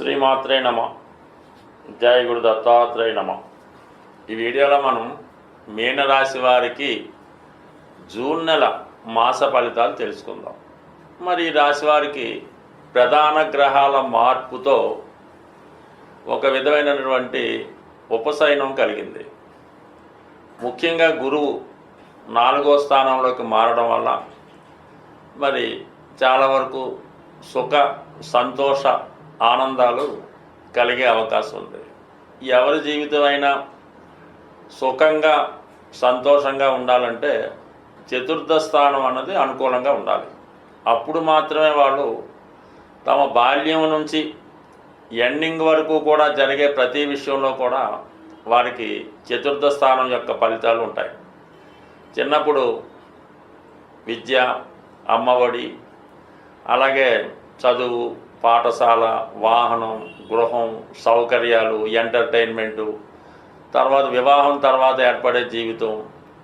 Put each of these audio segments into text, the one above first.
శ్రీమాత్రే నమ. జయ గురు దత్తాత్రేయ నమ. ఈ వీడియోలో మనం మీనరాశి వారికి జూన్ నెల మాస ఫలితాలు తెలుసుకుందాం. మరి ఈ రాశి వారికి ప్రధాన గ్రహాల మార్పుతో ఒక విధమైనటువంటి ఉపశయనం కలిగింది. ముఖ్యంగా గురువు నాలుగో స్థానంలోకి మారడం వల్ల మరి చాలా వరకు సుఖ సంతోష ఆనందాలు కలిగే అవకాశం ఉంది. ఎవరి జీవితం అయినా సుఖంగా సంతోషంగా ఉండాలంటే చతుర్థ స్థానం అన్నది అనుకూలంగా ఉండాలి. అప్పుడు మాత్రమే వాళ్ళు తమ బాల్యం నుంచి ఎండింగ్ వరకు కూడా జరిగే ప్రతి విషయంలో కూడా వారికి చతుర్థ స్థానం యొక్క ఫలితాలు ఉంటాయి. చిన్నప్పుడు విద్య అమ్మఒడి అలాగే చదువు పాఠశాల వాహనం గృహం సౌకర్యాలు ఎంటర్టైన్మెంటు తర్వాత వివాహం తర్వాత ఏర్పడే జీవితం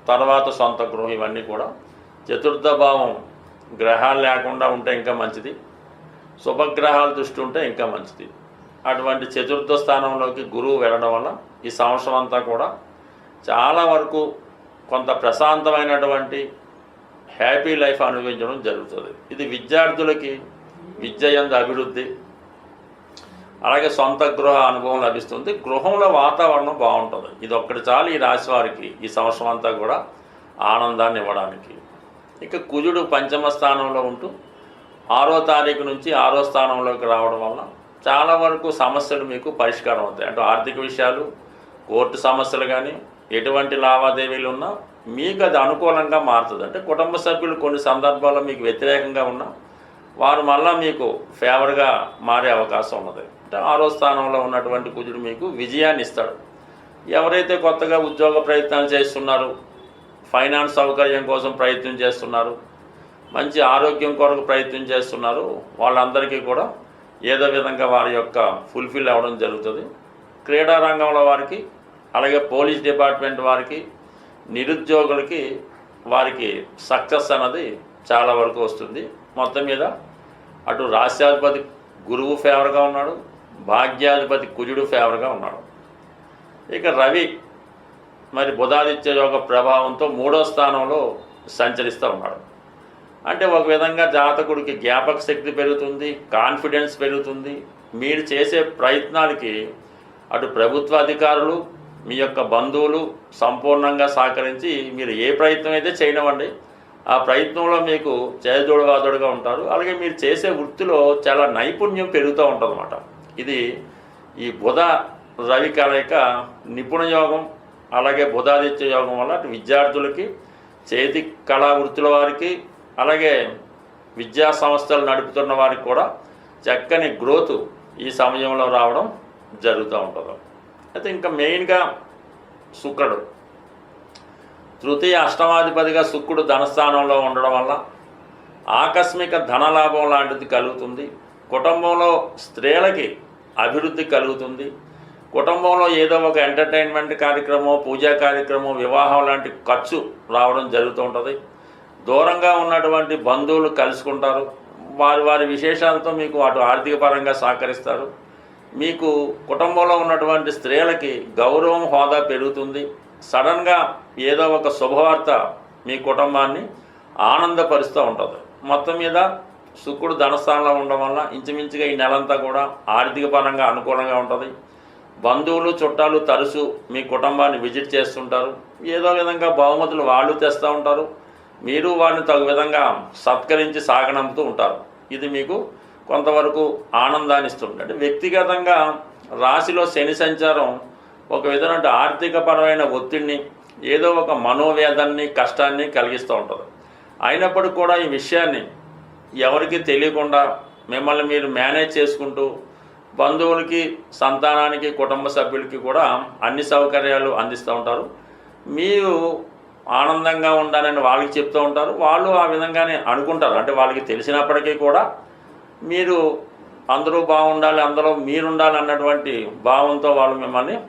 తర్వాత సొంత గృహం ఇవన్నీ కూడా చతుర్థ భావం గ్రహాలు లేకుండా ఉంటే ఇంకా మంచిది. శుభగ్రహాల దృష్టి ఉంటే ఇంకా మంచిది. అటువంటి చతుర్థ స్థానంలోకి గురువు వెళ్ళడం వల్ల ఈ సంవత్సరం అంతా కూడా చాలా వరకు కొంత ప్రశాంతమైనటువంటి హ్యాపీ లైఫ్ అనుభవించడం జరుగుతుంది. ఇది విద్యార్థులకి విద్య అభివృద్ధి. అలాగే సొంత గృహ అనుభవం లభిస్తుంది. గృహంలో వాతావరణం బాగుంటుంది. ఇది ఒక్కటి చాలు ఈ రాశి వారికి ఈ సంవత్సరం అంతా కూడా ఆనందాన్ని ఇవ్వడానికి. ఇక కుజుడు పంచమ స్థానంలో ఉంటూ ఆరో తారీఖు నుంచి ఆరో స్థానంలోకి రావడం వల్ల చాలా వరకు సమస్యలు మీకు పరిష్కారం అవుతాయి. అంటే ఆర్థిక విషయాలు కోర్టు సమస్యలు కానీ ఎటువంటి లావాదేవీలు ఉన్నా మీకు అది అనుకూలంగా మారుతుంది. అంటే కుటుంబ సభ్యులు కొన్ని సందర్భాల్లో మీకు వ్యతిరేకంగా ఉన్నా వారు మళ్ళా మీకు ఫేవర్గా మారే అవకాశం ఉన్నది. అంటే ఆరో స్థానంలో ఉన్నటువంటి కుజుడు మీకు విజయాన్ని ఇస్తాడు. ఎవరైతే కొత్తగా ఉద్యోగ ప్రయత్నాలు చేస్తున్నారు ఫైనాన్స్ సౌకర్యం కోసం ప్రయత్నం చేస్తున్నారు మంచి ఆరోగ్యం కొరకు ప్రయత్నం చేస్తున్నారు వాళ్ళందరికీ కూడా ఏదో విధంగా వారి యొక్క ఫుల్ఫిల్ అవ్వడం జరుగుతుంది. క్రీడా రంగంలో వారికి అలాగే పోలీస్ డిపార్ట్మెంట్ వారికి నిరుద్యోగులకి వారికి సక్సెస్ అన్నది చాలా వరకు వస్తుంది. మొత్తం మీద అటు రాష్ట్రాధిపతి గురువు ఫేవర్గా ఉన్నాడు భాగ్యాధిపతి కుజుడు ఫేవర్గా ఉన్నాడు. ఇక రవి మరి బుధాదిత్య యోగ ప్రభావంతో మూడో స్థానంలో సంచరిస్తూ ఉన్నాడు. అంటే ఒక విధంగా జాతకుడికి జ్ఞాపక శక్తి పెరుగుతుంది కాన్ఫిడెన్స్ పెరుగుతుంది. మీరు చేసే ప్రయత్నాలకి అటు ప్రభుత్వ అధికారులు మీ యొక్క బంధువులు సంపూర్ణంగా సహకరించి మీరు ఏ ప్రయత్నం అయితే చేయనివ్వండి ఆ ప్రయత్నంలో మీకు చేదోడువాదోడుగా ఉంటారు. అలాగే మీరు చేసే వృత్తిలో చాలా నైపుణ్యం పెరుగుతూ ఉంటుందన్నమాట. ఇది ఈ బుధ రవి కలయిక నిపుణ యోగం అలాగే బుధాదిత్య యోగం వల్ల విద్యార్థులకి చేతి కళా వృత్తుల వారికి అలాగే విద్యా సంస్థలు నడుపుతున్న వారికి కూడా చక్కని గ్రోత్ ఈ సమయంలో రావడం జరుగుతూ ఉంటుంది. అయితే ఇంకా మెయిన్గా శుక్రుడు. తృతీయ అష్టమాధిపతిగా శుక్రుడు ధనస్థానంలో ఉండడం వల్ల ఆకస్మిక ధనలాభం లాంటిది కలుగుతుంది. కుటుంబంలో స్త్రీలకి అభివృద్ధి కలుగుతుంది. కుటుంబంలో ఏదో ఒక ఎంటర్టైన్మెంట్ కార్యక్రమం పూజా కార్యక్రమం వివాహం లాంటి ఖర్చు రావడం జరుగుతూ ఉంటుంది. దూరంగా ఉన్నటువంటి బంధువులు కలుసుకుంటారు. వారి వారి విశేషాలతో మీకు అటు ఆర్థిక పరంగా సహకరిస్తారు. మీకు కుటుంబంలో ఉన్నటువంటి స్త్రీలకి గౌరవం హోదా పెరుగుతుంది. సడన్గా ఏదో ఒక శుభవార్త మీ కుటుంబాన్ని ఆనందపరుస్తూ ఉంటుంది. మొత్తం మీద శుక్రుడు ధనస్థానంలో ఉండడం వల్ల ఇంచుమించుగా ఈ నెలంతా కూడా ఆర్థిక పరంగా అనుకూలంగా ఉంటుంది. బంధువులు చుట్టాలు తరచు మీ కుటుంబాన్ని విజిట్ చేస్తుంటారు. ఏదో విధంగా బహుమతులు వాళ్ళు తెస్తూ ఉంటారు. మీరు వారిని తగు విధంగా సత్కరించి సాగనంపుతూ ఉంటారు. ఇది మీకు కొంతవరకు ఆనందాన్ని ఇస్తుంది అంటే వ్యక్తిగతంగా రాశిలో శని సంచారం ఒక విధమైన ఆర్థికపరమైన ఒత్తిడిని ఏదో ఒక మనోవేదాన్ని కష్టాన్ని కలిగిస్తూ ఉంటుంది. అయినప్పటికీ కూడా ఈ విషయాన్ని ఎవరికి తెలియకుండా మిమ్మల్ని మీరు మేనేజ్ చేసుకుంటూ బంధువులకి సంతానానికి కుటుంబ సభ్యులకి కూడా అన్ని సౌకర్యాలు అందిస్తూ ఉంటారు. మీరు ఆనందంగా ఉండాలని వాళ్ళకి చెప్తూ ఉంటారు. వాళ్ళు ఆ విధంగానే అనుకుంటారు. అంటే వాళ్ళకి తెలిసినప్పటికీ కూడా మీరు అందరూ బాగుండాలి అందరూ మీరుండాలి అన్నటువంటి భావంతో వాళ్ళు మిమ్మల్ని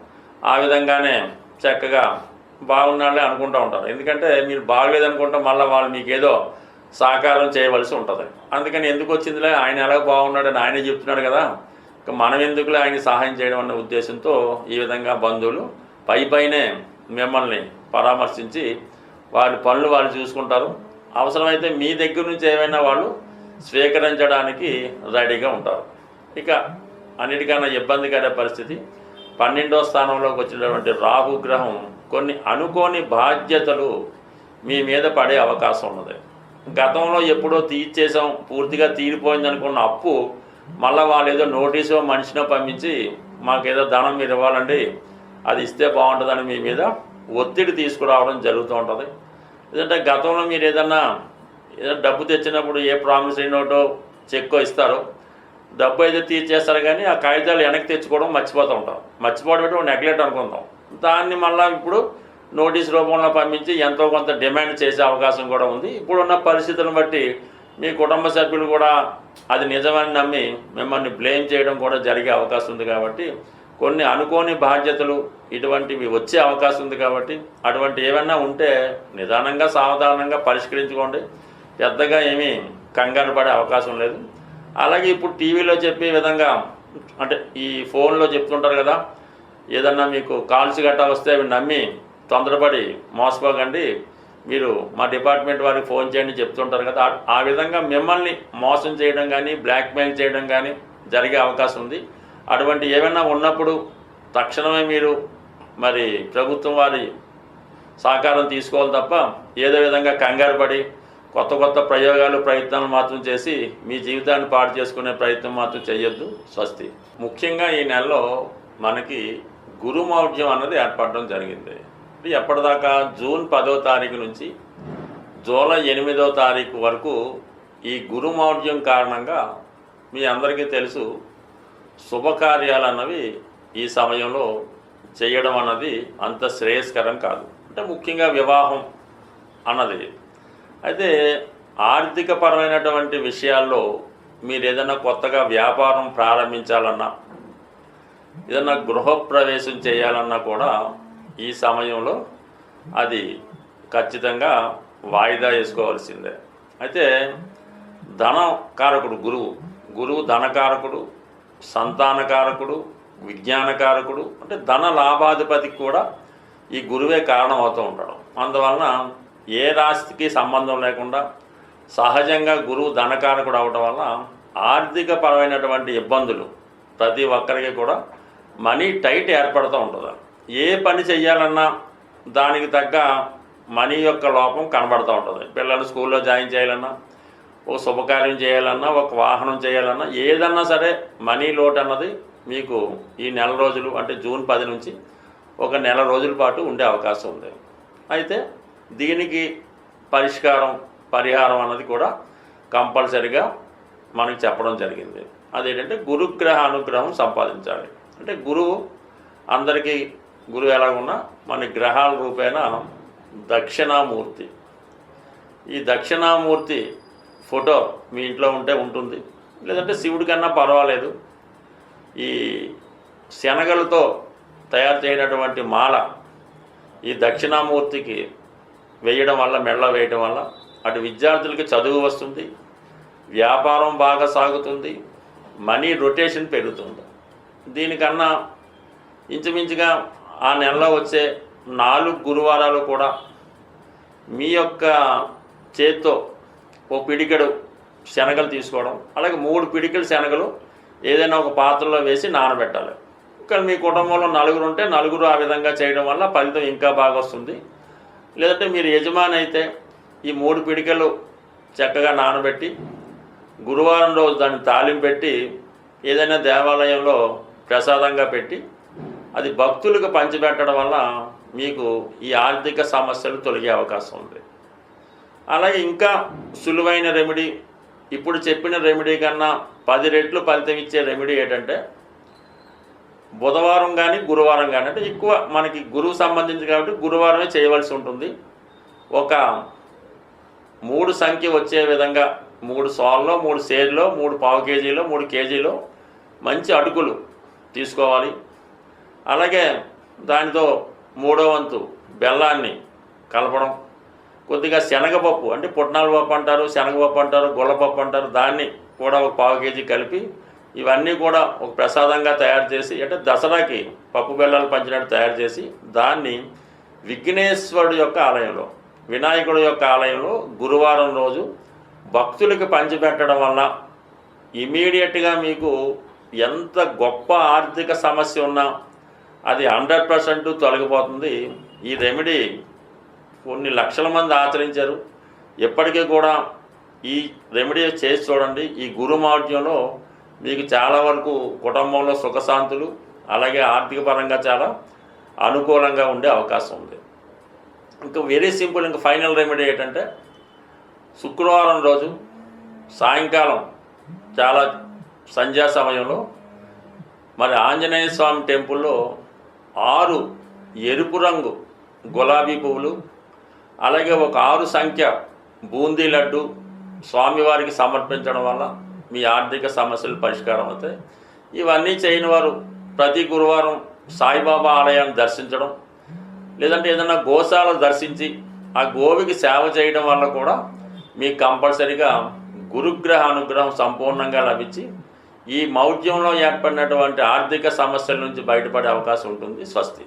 ఆ విధంగానే చక్కగా బాగున్నాళ్ళే అనుకుంటూ ఉంటారు. ఎందుకంటే మీరు బాగలేదనుకుంటే మళ్ళీ వాళ్ళు మీకేదో సాకారం చేయవలసి ఉంటుంది. అందుకని ఎందుకు వచ్చిందిలే? ఆయన ఎలా బాగున్నాడని ఆయనే చెప్తున్నాడు కదా. మనం ఎందుకులే ఆయన సహాయం చేయడం అన్న ఉద్దేశంతో ఈ విధంగా బంధువులు పై పైనే మిమ్మల్ని పరామర్శించి వారి పనులు వాళ్ళు చూసుకుంటారు. అవసరమైతే మీ దగ్గర నుంచి ఏమైనా వాళ్ళు స్వీకరించడానికి రెడీగా ఉంటారు. ఇక అన్నిటికన్నా ఇబ్బందికర పరిస్థితి పన్నెండో స్థానంలోకి వచ్చినటువంటి రాహుగ్రహం కొన్ని అనుకోని బాధ్యతలు మీ మీద పడే అవకాశం ఉన్నది. గతంలో ఎప్పుడో తీర్చేసాం పూర్తిగా తీరిపోయింది అనుకున్న అప్పు మళ్ళీ వాళ్ళు ఏదో నోటీసో మనిషినో పంపించి మాకేదో ధనం మీరు ఇవ్వాలండి అది ఇస్తే బాగుంటుందని మీ మీద ఒత్తిడి తీసుకురావడం జరుగుతూ ఉంటుంది. ఎందుకంటే గతంలో మీరు ఏదన్నా ఏదైనా డబ్బు తెచ్చినప్పుడు ఏ ప్రామిసరీ నోటో చెక్కో ఇస్తారో డబ్బు అయితే తీర్చేస్తారు కానీ ఆ కాగితాలు వెనక్కి తెచ్చుకోవడం మర్చిపోతూ ఉంటాం. మర్చిపోవడం నెగ్లెట్ నెగ్లెక్ట్ అనుకుంటాం. దాన్ని మళ్ళీ ఇప్పుడు నోటీస్ రూపంలో పంపించి ఎంతో కొంత డిమాండ్ చేసే అవకాశం కూడా ఉంది. ఇప్పుడున్న పరిస్థితులను బట్టి మీ కుటుంబ సభ్యులు కూడా అది నిజమని నమ్మి మిమ్మల్ని బ్లేమ్ చేయడం కూడా జరిగే అవకాశం ఉంది కాబట్టి కొన్ని అనుకోని బాధ్యతలు ఇటువంటివి వచ్చే అవకాశం ఉంది కాబట్టి అటువంటి ఏమైనా ఉంటే నిదానంగా సావధానంగా పరిష్కరించుకోండి. పెద్దగా ఏమీ కంగారు పడే అవకాశం లేదు. అలాగే ఇప్పుడు టీవీలో చెప్పే విధంగా అంటే ఈ ఫోన్లో చెప్తుంటారు కదా ఏదన్నా మీకు కాల్స్ గట్టా వస్తే అవి నమ్మి తొందరపడి మోసపోకండి. మీరు మా డిపార్ట్మెంట్ వారికి ఫోన్ చేయండి చెప్తుంటారు కదా. ఆ- విధంగా మిమ్మల్ని మోసం చేయడం కానీ బ్లాక్మెయిల్ చేయడం కానీ జరిగే అవకాశం ఉంది. అటువంటి ఏమైనా ఉన్నప్పుడు తక్షణమే మీరు మరి ప్రభుత్వం వారి సహకారం తీసుకోవాలి తప్ప ఏదో విధంగా కంగారు పడి కొత్త కొత్త ప్రయోగాలు ప్రయత్నాలు మాత్రం చేసి మీ జీవితాన్ని పాడు చేసుకునే ప్రయత్నం మాత్రం చేయొద్దు స్వస్తి. ముఖ్యంగా ఈ నెలలో మనకి గురుమౌఢ్యం అన్నది ఏర్పడడం జరిగింది. ఎప్పటిదాకా జూన్ పదో తారీఖు నుంచి జూలై ఎనిమిదో తారీఖు వరకు ఈ గురుమౌఢ్యం కారణంగా మీ అందరికీ తెలుసు శుభకార్యాలు అన్నవి ఈ సమయంలో చేయడం అన్నది అంత శ్రేయస్కరం కాదు. అంటే ముఖ్యంగా వివాహం అన్నది అయితే ఆర్థికపరమైనటువంటి విషయాల్లో మీరు ఏదైనా కొత్తగా వ్యాపారం ప్రారంభించాలన్నా ఏదైనా గృహప్రవేశం చేయాలన్నా కూడా ఈ సమయంలో అది ఖచ్చితంగా వాయిదా వేసుకోవాల్సిందే. అయితే ధన కారకుడు గురువు గురువు ధనకారకుడు సంతానకారకుడు విజ్ఞానకారకుడు అంటే ధన లాభాధిపతికి కూడా ఈ గురువే కారణం అవుతూ ఉంటాడు అందువలన ఏ రాశికి సంబంధం లేకుండా సహజంగా గురువు ధనకారకుడు అవటం వల్ల ఆర్థిక పరమైనటువంటి ఇబ్బందులు ప్రతి ఒక్కరికి కూడా మనీ టైట్ ఏర్పడుతూ ఉంటుంది. ఏ పని చేయాలన్నా దానికి తగ్గ మనీ యొక్క లోపం కనబడుతూ ఉంటుంది. పిల్లలు స్కూల్లో జాయిన్ చేయాలన్నా ఒక శుభకార్యం చేయాలన్నా ఒక వాహనం చేయాలన్నా ఏదన్నా సరే మనీ లోటు అన్నది మీకు ఈ నెల రోజులు అంటే జూన్ పది నుంచి ఒక నెల రోజుల పాటు ఉండే అవకాశం ఉంది. అయితే దీనికి పరిష్కారం పరిహారం అన్నది కూడా కంపల్సరిగా మనకి చెప్పడం జరిగింది. అదేంటంటే గురుగ్రహ అనుగ్రహం సంపాదించాలి. అంటే గురువు అందరికీ గురువు ఎలాగున్నా మన గ్రహాల రూపేణ దక్షిణామూర్తి. ఈ దక్షిణామూర్తి ఫోటో మీ ఇంట్లో ఉంటే ఉంటుంది. లేదంటే శివుడి కన్నా పర్వాలేదు. ఈ శనగలతో తయారు చేయనటువంటి మాల ఈ దక్షిణామూర్తికి వేయడం వల్ల మెళ్ళ వేయడం వల్ల అటు విద్యార్థులకి చదువు వస్తుంది వ్యాపారం బాగా సాగుతుంది మనీ రొటేషన్ పెరుగుతుంది. దీనికన్నా ఇంచుమించుగా ఆ నెలలో వచ్చే నాలుగు గురువారాలు కూడా మీ యొక్క చేత్తో ఓ పిడికెడు శనగలు తీసుకోవడం అలాగే మూడు పిడికెడు శనగలు ఏదైనా ఒక పాత్రలో వేసి నానబెట్టాలి. కానీ మీ కుటుంబంలో నలుగురు ఉంటే నలుగురు ఆ విధంగా చేయడం వల్ల ఫలితం ఇంకా బాగా వస్తుంది. లేదంటే మీరు యజమాని అయితే ఈ మూడు పిడికలు చక్కగా నానబెట్టి గురువారం రోజు దాన్ని తాలింపు పెట్టి ఏదైనా దేవాలయంలో ప్రసాదంగా పెట్టి అది భక్తులకు పంచిపెట్టడం వల్ల మీకు ఈ ఆర్థిక సమస్యలు తొలగే అవకాశం ఉంది. అలాగే ఇంకా సులువైన రెమెడీ ఇప్పుడు చెప్పిన రెమెడీ కన్నా పది రెట్లు ఫలితం ఇచ్చే రెమెడీ ఏంటంటే బుధవారం కానీ గురువారం కానీ అంటే ఎక్కువ మనకి గురువు సంబంధించి కాబట్టి గురువారమే చేయవలసి ఉంటుంది. ఒక మూడు సంఖ్య వచ్చే విధంగా మూడు సోల్లో మూడు సేర్లో మూడు పావు కేజీలో మూడు కేజీలో మంచి అటుకులు తీసుకోవాలి. అలాగే దానితో మూడో వంతు బెల్లాన్ని కలపడం. కొద్దిగా శనగపప్పు అంటే పుట్నాల పప్పు అంటారు శనగపప్పు అంటారు గుల్లపప్పు అంటారు దాన్ని కూడా ఒక పావు కేజీ కలిపి ఇవన్నీ కూడా ఒక ప్రసాదంగా తయారు చేసి అంటే దసరాకి పప్పు బెల్లాలు పంచినట్టు తయారు చేసి దాన్ని విఘ్నేశ్వరుడు యొక్క ఆలయంలో వినాయకుడు యొక్క ఆలయంలో గురువారం రోజు భక్తులకి పంచిపెట్టడం వల్ల ఇమీడియట్గా మీకు ఎంత గొప్ప ఆర్థిక సమస్య ఉన్నా అది హండ్రెడ్ పర్సెంట్ తొలగిపోతుంది. ఈ రెమెడీ కొన్ని లక్షల మంది ఆచరించారు. ఇప్పటికీ కూడా ఈ రెమెడీ చేసి చూడండి. ఈ గురుమార్గ్యంలో మీకు చాలా వరకు కుటుంబంలో సుఖశాంతులు అలాగే ఆర్థిక పరంగా చాలా అనుకూలంగా ఉండే అవకాశం ఉంది. ఇంకా వెరీ సింపుల్ ఇంకా ఫైనల్ రెమెడీ ఏంటంటే శుక్రవారం రోజు సాయంకాలం చాలా సంధ్యా సమయంలో మరి ఆంజనేయ స్వామి టెంపుల్లో ఆరు ఎరుపు రంగు గులాబీ పువ్వులు అలాగే ఒక ఆరు సంఖ్య బూందీ లడ్డు స్వామివారికి సమర్పించడం వల్ల మీ ఆర్థిక సమస్యలు పరిష్కారం అవుతాయి. ఇవన్నీ చేయని వారు ప్రతి గురువారం సాయిబాబా ఆలయాన్ని దర్శించడం లేదంటే ఏదైనా గోశాల దర్శించి ఆ గోవికి సేవ చేయడం వల్ల కూడా మీకు కంపల్సరిగా గురుగ్రహ అనుగ్రహం సంపూర్ణంగా లభించి ఈ మౌఢ్యంలో ఏర్పడినటువంటి ఆర్థిక సమస్యల నుంచి బయటపడే అవకాశం ఉంటుంది. స్వస్తి.